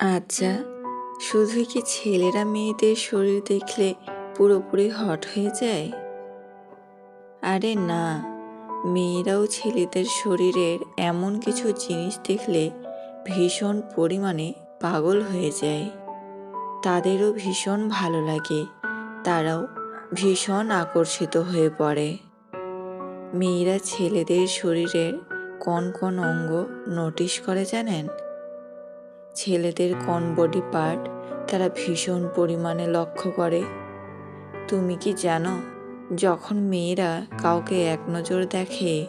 আচ্ছা শুধুই কি ছেলেরা মেয়েদের শরীর দেখলে পুরোপুরি হট হয়ে যায়? আরে না, মেয়েরাও ছেলেদের শরীরের এমন কিছু জিনিস দেখলে ভীষণ পরিমাণে পাগল হয়ে যায়। তাদেরও ভীষণ ভালো লাগে, তারাও ভীষণ আকর্ষিত হয়ে পড়ে। মেয়েরা ছেলেদের শরীরের কোন কোন অঙ্গ নোটিশ করে জানেন? ছেলেদের কোন বডি পার্ট তারা ভীষণ পরিমাণে লক্ষ্য করে। তুমি কি জানো, যখন মেয়েরা কাউকে এক নজর দেখে,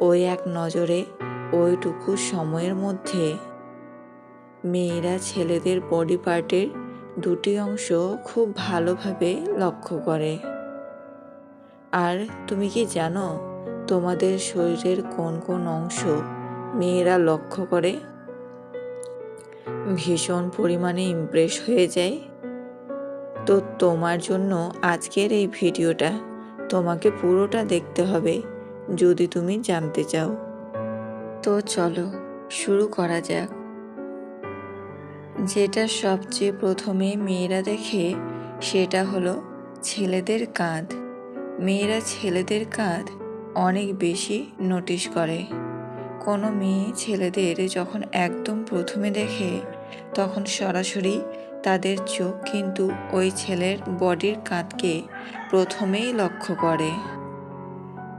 ওই এক নজরে ওইটুকু সময়ের মধ্যে মেয়েরা ছেলেদের বডি পার্টের দুটি অংশ খুব ভালোভাবে লক্ষ্য করে। আর তুমি কি জানো, তোমাদের শরীরের কোন কোন অংশ মেয়েরা লক্ষ্য করে? ভীষণ পরিমাণে ইমপ্রেস হয়ে যায়। তো তোমার জন্য আজকের এই ভিডিওটা তোমাকে পুরোটা দেখতে হবে, যদি তুমি জানতে চাও। তো চলো, শুরু করা যাক। যেটা সবচেয়ে প্রথমে মেয়েরা দেখে, সেটা হলো ছেলেদের কাঁধ। মেয়েরা ছেলেদের কাঁধ অনেক বেশি নোটিশ করে। কোনো মেয়ে ছেলেদের যখন একদম প্রথমে দেখে, তখন সরাসরি তাদের চোখ কিন্তু ওই ছেলের বডির কাঁধকে প্রথমেই লক্ষ্য করে।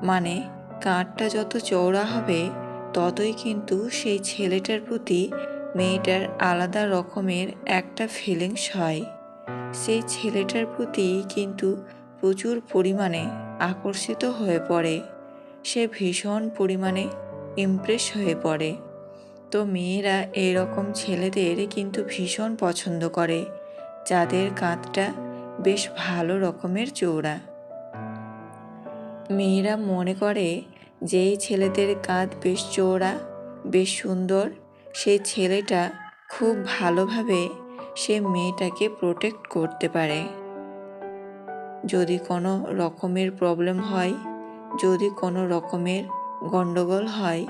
মানে কাঁধটা যত চওড়া হবে, ততই কিন্তু সেই ছেলেটার প্রতি মেয়েটার আলাদা রকমের একটা ফিলিংস হয়। সেই ছেলেটার প্রতি কিন্তু প্রচুর পরিমাণে আকর্ষিত হয়ে পড়ে। সে ভীষণ পরিমাণে ইমপ্রেস হয়ে পড়ে। তো মেয়েরা এরকম ছেলেদের কিন্তু ভীষণ পছন্দ করে। যাদের কাঁধটা বেশ ভালো রকমের চৌড়া মেয়েরা মনে করে যেই ছেলেদের কাঁধ বেশ চৌড়া বেশ সুন্দর। সেই ছেলেটা খুব ভালোভাবে সে মেয়েটাকে প্রোটেক্ট করতে পারে। যদি কোনো রকমের প্রবলেম হয়, যদি কোনো রকমের গণ্ডগোল হয়,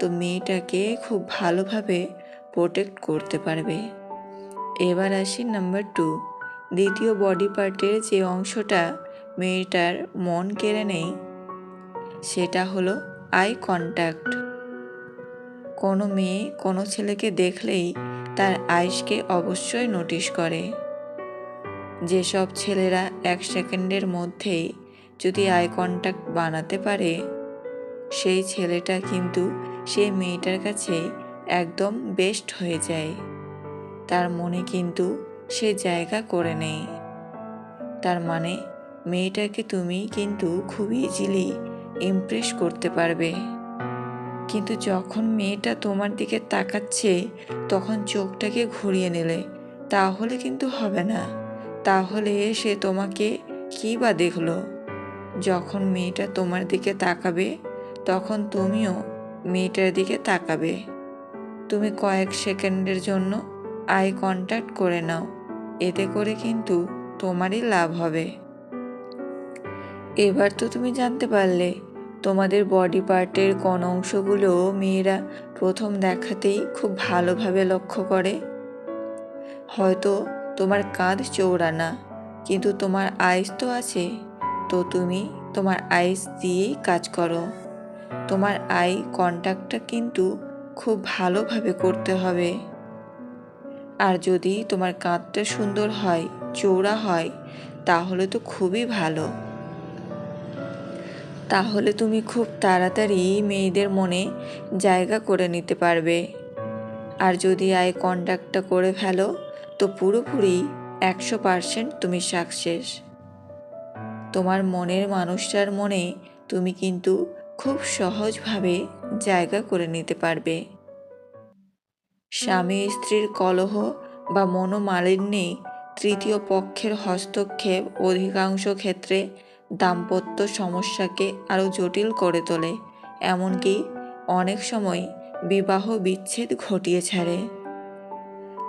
তো মেয়েটাকে খুব ভালোভাবে প্রোটেক্ট করতে পারবে। এবার আসি নাম্বার টু দ্বিতীয় বডি পার্টের যে অংশটা মেয়েটার মন কেড়ে নেই, সেটা হলো আই কন্ট্যাক্ট কোনো মেয়ে কোনো ছেলেকে দেখলেই তার আইসকে অবশ্যই নোটিশ করে। যেসব ছেলেরা এক সেকেন্ডের মধ্যেই যদি আই কন্ট্যাক্ট বানাতে পারে সেই ছেলেটা কিন্তু সেই মেয়েটার কাছে একদম বেস্ট হয়ে যায়। তার মনে কিন্তু সে জায়গা করে নেই। তার মানে মেয়েটাকে তুমি কিন্তু খুব ইজিলি ইমপ্রেস করতে পারবে। কিন্তু যখন মেয়েটা তোমার দিকে তাকাচ্ছে, তখন চোখটাকে ঘুরিয়ে নিলে, তাহলে কিন্তু হবে না। তাহলে সে তোমাকে কী বা দেখল? যখন মেয়েটা তোমার দিকে তাকাবে তখন তুমিও মেয়েটার দিকে তাকাবে। তুমি কয়েক সেকেন্ডের জন্য আই কন্ট্যাক্ট করে নাও, এতে করে কিন্তু তোমারই লাভ হবে। এবার তো তুমি জানতে পারলে, তোমাদের বডি পার্টের কোন অংশগুলো মেয়েরা প্রথম দেখাতেই খুব ভালোভাবে লক্ষ্য করে। হয়তো তোমার কাঁধ চৌড়া না কিন্তু তোমার আইস তো আছে, তো তুমি তোমার আইস দিয়েই কাজ করো। তোমার আই কন্ট্যাক্টটা কিন্তু খুব ভালোভাবে করতে হবে। আর যদি তোমার কাঁধটা সুন্দর হয় চৌড়া হয়, তাহলে তো খুবই ভালো। তাহলে তুমি খুব তাড়াতাড়ি মেয়েদের মনে জায়গা করে নিতে পারবে। আর যদি আই কন্ট্যাক্টটা করে ফেলো, তো পুরোপুরি একশো পারসেন্ট তুমি সাকসেস। তোমার মনের মানুষটার মনে তুমি কিন্তু খুব সহজভাবে জায়গা করে নিতে পারবে। স্বামী স্ত্রীর কলহ বা মনোমালিন্যে তৃতীয় পক্ষের হস্তক্ষেপ অধিকাংশ ক্ষেত্রে দাম্পত্য সমস্যাকে আরও জটিল করে তোলে, এমনকি অনেক সময় বিবাহ বিচ্ছেদ ঘটিয়ে ছাড়ে।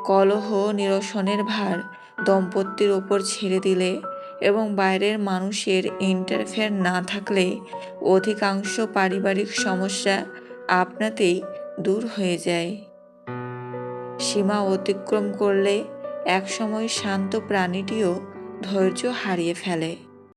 কলহ নিরসনের ভার দম্পতির ওপর ছেড়ে দিলে এবং বাইরের মানুষের ইন্টারফেয়ার না থাকলে অধিকাংশ পারিবারিক সমস্যা আপনাতেই দূর হয়ে যায়। সীমা অতিক্রম করলে একসময় শান্ত প্রাণীটিও ধৈর্য হারিয়ে ফেলে।